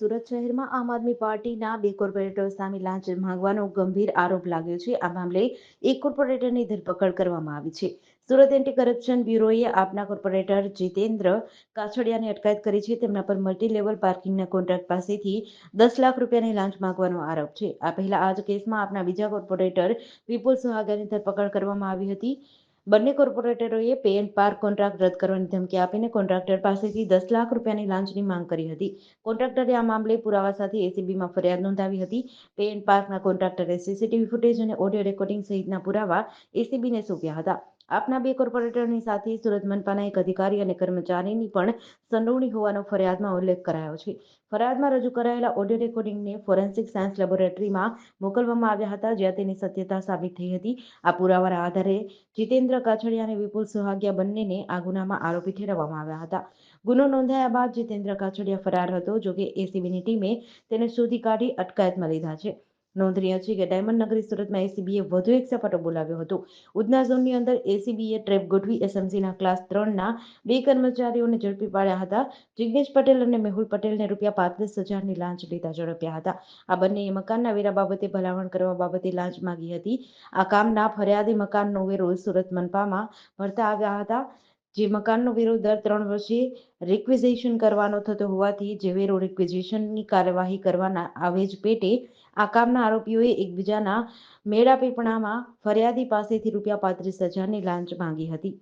સુરત શહેરમાં આમ આદમી પાર્ટીના બે કોર્પોરેટર સામે લાંચ માંગવાનો ગંભીર આરોપ લાગ્યો છે. આ મામલે એક કોર્પોરેટરની ધરપકડ કરવામાં આવી છે. સુરત એન્ટી કરપ્શન બ્યુરોએ આપના કોર્પોરેટર જીતેન્દ્ર કાછડિયાને અટકાયત કરી છે. તેમના પર મલ્ટી લેવલ પાર્કિંગના કોન્ટ્રાક્ટ પાસેથી દસ લાખ રૂપિયાની લાંચ માંગવાનો આરોપ છે. આ પહેલા આ જ કેસમાં આપના બીજા કોર્પોરેટર વિપુલ સુહાગાની ધરપકડ કરવામાં આવી હતી. બંને કોર્પોરેટરોએ પે એન્ડ પાર્ક કોન્ટ્રાક્ટ રદ કરવાની ધમકી આપીને કોન્ટ્રાક્ટર પાસેથી દસ લાખ રૂપિયાની લાંચની માંગ કરી હતી. કોન્ટ્રાક્ટરે આ મામલે પુરાવા સાથે એસીબીમાં ફરિયાદ નોંધાવી હતી. પે એન્ડ પાર્કના કોન્ટ્રાક્ટરે સીસીટીવી ફૂટેજ અને ઓડિયો રેકોર્ડિંગ સહિતના પુરાવા એસીબીને સોંપ્યા હતા. આપના બે કોર્પોરેટરની સાથે સુરત મનપાના એક અધિકારી અને કર્મચારીની પણ સંડોવણી હોવાનો ફરિયાદમાં ઉલ્લેખ કરાયો છે. ફરિયાદમાં રજૂ કરાયેલા ઓડિયો રેકોર્ડિંગને ફોરેન્સિક સાયન્સ લેબોરેટરીમાં મોકલવામાં આવ્યા હતા, જ્યાં તેની સત્યતા સાબિત થઈ હતી. આ પુરાવાના આધારે જીતેન્દ્ર કાછડિયા અને વિપુલ સુહાગિયા બંનેને આ ગુનામાં આરોપી ઠેરવવામાં આવ્યા હતા. ગુનો નોંધાયા બાદ જીતેન્દ્ર કાછડિયા ફરાર હતો, જોકે એસીબીની ટીમે તેને શોધી કાઢી અટકાયતમાં લીધા છે. નોંધનીય છે કે ડાયમંડ નગરી સુરતમાં એસીબીએ વધુ એક સપાટો બોલાવ્યો હતો. ઉધના ઝોનની અંદર એસીબીએ ટ્રેપ ગોઠવી એસએમસીના ક્લાસ ત્રણના બે કર્મચારીઓને ઝડપી પાડ્યા હતા. જિગ્નેશ પટેલ અને મેહુલ પટેલને રૂપિયા પાંત્રીસ હજારની લાંચ લેતા ઝડપ્યા હતા. આ બંનેએ મકાનના વેરા બાબતે ભલામણ કરવા બાબતે લાંચ માગી હતી. આ કામના ફરિયાદી મકાનનો વેરો સુરત મનપામાં ભરતા આવ્યા હતા. જે મકાનનો વેરો દર ત્રણ વર્ષે રિક્વિઝિશન કરવાનો થતો હોવાથી જે વેરો રિક્વિઝિશનની કાર્યવાહી કરવાના આવેજ પેટે આ કામના આરોપીઓએ એકબીજાના મેળાપીપણામાં ફરિયાદી પાસેથી રૂપિયા પાંત્રીસ હજારની લાંચ માંગી હતી.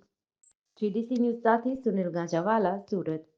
જીડીસી ન્યૂઝ સાથે સુનિલ ગાંજાવાલા, સુરત.